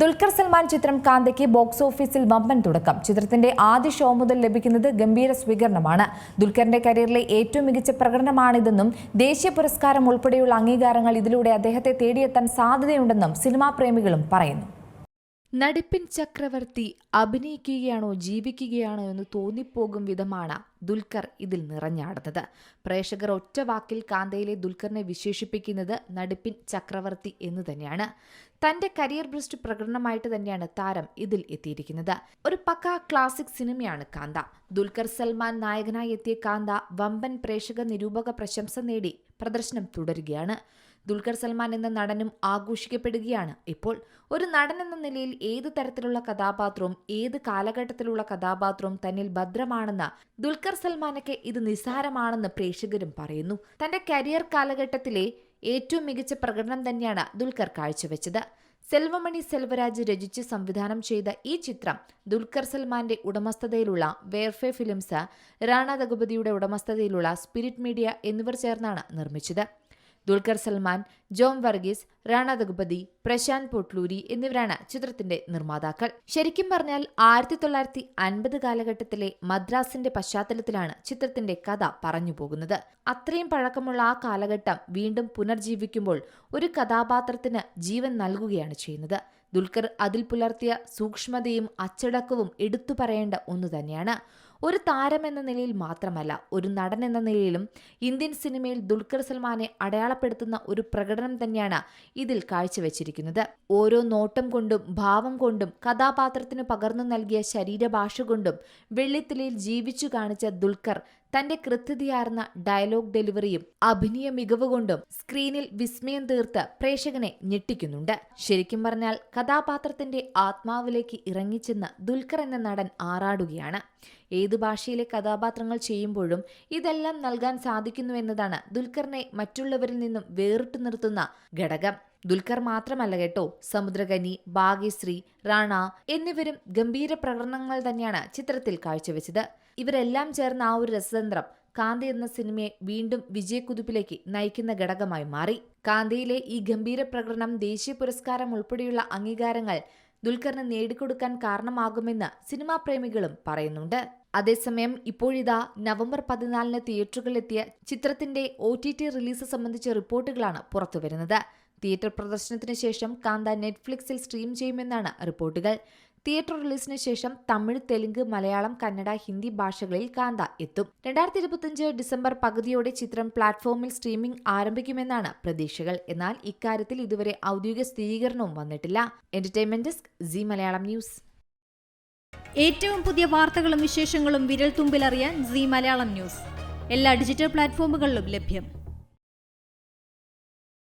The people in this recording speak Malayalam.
ദുൽഖർ സൽമാൻ ചിത്രം കാന്തയ്ക്ക് ബോക്സ് ഓഫീസിൽ വമ്പൻ തുടക്കം. ചിത്രത്തിന്റെ ആദ്യ ഷോ മുതൽ ലഭിക്കുന്നത് ഗംഭീര സ്വീകരണമാണ്. ദുൽഖറിന്റെ കരിയറിലെ ഏറ്റവും മികച്ച പ്രകടനമാണിതെന്നും ദേശീയ പുരസ്കാരം ഉൾപ്പെടെയുള്ള അംഗീകാരങ്ങൾ ഇതിലൂടെ അദ്ദേഹത്തെ തേടിയെത്താൻ സാധ്യതയുണ്ടെന്നും സിനിമാ പ്രേമികളും പറയുന്നു. നടിപ്പിൻ ചക്രവർത്തി അഭിനയിക്കുകയാണോ ജീവിക്കുകയാണോ എന്ന് തോന്നിപ്പോകും വിധമാണ് ദുൽഖർ ഇതിൽ നിറഞ്ഞാടുന്നത്. പ്രേക്ഷകർ ഒറ്റ വാക്കിൽ കാന്തയിലെ ദുൽഖറിനെ വിശേഷിപ്പിക്കുന്നത് നടിപ്പിൻ ചക്രവർത്തി എന്ന് തന്നെയാണ്. തന്റെ കരിയർ ബ്രസ്റ്റ് പ്രകടനമായിട്ട് തന്നെയാണ് താരം ഇതിൽ എത്തിയിരിക്കുന്നത്. ഒരു പക്ക ക്ലാസിക് സിനിമയാണ് കാന്ത. ദുൽഖർ സൽമാൻ നായകനായി എത്തിയ കാന്ത വമ്പൻ പ്രേക്ഷക നിരൂപക പ്രശംസ നേടി പ്രദർശനം തുടരുകയാണ്. ദുൽഖർ സൽമാൻ എന്ന നടനും ആഘോഷിക്കപ്പെടുകയാണ്. ഇപ്പോൾ ഒരു നടൻ എന്ന നിലയിൽ ഏത് തരത്തിലുള്ള കഥാപാത്രവും ഏത് കാലഘട്ടത്തിലുള്ള കഥാപാത്രവും തന്നിൽ ഭദ്രമാണെന്ന് ദുൽഖർ സൽമാനൊക്കെ ഇത് നിസ്സാരമാണെന്ന് പ്രേക്ഷകരും പറയുന്നു. തന്റെ കരിയർ കാലഘട്ടത്തിലെ ഏറ്റവും മികച്ച പ്രകടനം തന്നെയാണ് ദുൽഖർ കാഴ്ചവെച്ചത്. സെൽവമണി സെൽവരാജ് രചിച്ച് സംവിധാനം ചെയ്ത ഈ ചിത്രം ദുൽഖർ സൽമാന്റെ ഉടമസ്ഥതയിലുള്ള വേർഫെ ഫിലിംസ് റാണ ദഗുപതിയുടെ ഉടമസ്ഥതയിലുള്ള സ്പിരിറ്റ് മീഡിയ എന്നിവർ ചേർന്നാണ് നിർമ്മിച്ചത്. ദുൽഖർ സൽമാൻ ജോം വർഗീസ് റാണ ദഗുപതി പ്രശാന്ത് പൊട്ലൂരി എന്നിവരാണ് ചിത്രത്തിന്റെ നിർമ്മാതാക്കൾ. ശരിക്കും പറഞ്ഞാൽ ആയിരത്തി തൊള്ളായിരത്തി അൻപത് കാലഘട്ടത്തിലെ മദ്രാസിന്റെ പശ്ചാത്തലത്തിലാണ് ചിത്രത്തിന്റെ കഥ പറഞ്ഞു പോകുന്നത് അത്രയും പഴക്കമുള്ള ആ കാലഘട്ടം വീണ്ടും പുനർജീവിക്കുമ്പോൾ ഒരു കഥാപാത്രത്തിന് ജീവൻ നൽകുകയാണ് ചെയ്യുന്നത്. ദുൽഖർ അതിൽ പുലർത്തിയ സൂക്ഷ്മതയും അച്ചടക്കവും എടുത്തു പറയേണ്ട ഒന്നു തന്നെയാണ്. ഒരു താരം എന്ന നിലയിൽ മാത്രമല്ല ഒരു നടൻ എന്ന നിലയിലും ഇന്ത്യൻ സിനിമയിൽ ദുൽഖർ സൽമാനെ അടയാളപ്പെടുത്തുന്ന ഒരു പ്രകടനം തന്നെയാണ് ഇതിൽ കാഴ്ചവെച്ചിരിക്കുന്നത്. ഓരോ നോട്ടം കൊണ്ടും ഭാവം കൊണ്ടും കഥാപാത്രത്തിന് പകർന്നു നൽകിയ ശരീരഭാഷ കൊണ്ടും വെള്ളിത്തിലയിൽ ജീവിച്ചു കാണിച്ച ദുൽഖർ തന്റെ കൃത്യതയാർന്ന ഡയലോഗ് ഡെലിവറിയും അഭിനയ മികവ് കൊണ്ടും സ്ക്രീനിൽ വിസ്മയം തീർത്ത് പ്രേക്ഷകനെ ഞെട്ടിക്കുന്നുണ്ട്. ശരിക്കും പറഞ്ഞാൽ കഥാപാത്രത്തിന്റെ ആത്മാവിലേക്ക് ഇറങ്ങിച്ചെന്ന് ദുൽഖർ എന്ന നടൻ ആറാടുകയാണ്. ഏത് ഭാഷയിലെ കഥാപാത്രങ്ങൾ ചെയ്യുമ്പോഴും ഇതെല്ലാം നൽകാൻ സാധിക്കുന്നു എന്നതാണ് ദുൽഖറിനെ മറ്റുള്ളവരിൽ നിന്നും വേറിട്ടു നിർത്തുന്ന ഘടകം. ദുൽഖർ മാത്രമല്ല കേട്ടോ സമുദ്രകനി ഭാഗ്യശ്രീ റാണ എന്നിവരും ഗംഭീര പ്രകടനങ്ങൾ തന്നെയാണ് ചിത്രത്തിൽ കാഴ്ചവെച്ചത്. ഇവരെല്ലാം ചേർന്ന ആ ഒരു രസതന്ത്രം കാന്തി എന്ന സിനിമയെ വീണ്ടും വിജയക്കുതിപ്പിലേക്ക് നയിക്കുന്ന ഘടകമായി മാറി. കാന്തിയിലെ ഈ ഗംഭീര പ്രകടനം ദേശീയ പുരസ്കാരം ഉൾപ്പെടെയുള്ള അംഗീകാരങ്ങൾ ദുൽഖറിന് നേടിക്കൊടുക്കാൻ കാരണമാകുമെന്ന് സിനിമാ പ്രേമികളും പറയുന്നുണ്ട്. അതേസമയം ഇപ്പോഴിതാ നവംബർ പതിനാലിന് തിയേറ്ററുകളിലെത്തിയ ചിത്രത്തിന്റെ ഒ ടി ടി റിലീസ് സംബന്ധിച്ച റിപ്പോർട്ടുകളാണ് പുറത്തുവരുന്നത്. തിയേറ്റർ പ്രദർശനത്തിന് ശേഷം കാന്ത നെറ്റ്ഫ്ലിക്സിൽ സ്ട്രീം ചെയ്യുമെന്നാണ് റിപ്പോർട്ടുകൾ. തിയേറ്റർ റിലീസിന് ശേഷം തമിഴ് തെലുങ്ക് മലയാളം കന്നഡ ഹിന്ദി ഭാഷകളിൽ കാന്ത എത്തും. രണ്ടായിരത്തി ഇരുപത്തിയഞ്ച് ഡിസംബർ പകുതിയോടെ ചിത്രം പ്ലാറ്റ്ഫോമിൽ സ്ട്രീമിംഗ് ആരംഭിക്കുമെന്നാണ് പ്രതീക്ഷകൾ. എന്നാൽ ഇക്കാര്യത്തിൽ ഇതുവരെ ഔദ്യോഗിക സ്ഥിരീകരണവും വന്നിട്ടില്ല. Entertainment desk Zee Malayalam news. ഏറ്റവും പുതിയ വാർത്തകളും വിശേഷങ്ങളും വിരൽ തുമ്പിലറിയാൻ സി മലയാളം ന്യൂസ്. എല്ലാ ഡിജിറ്റൽ പ്ലാറ്റ്ഫോമുകളിലും ലഭ്യം.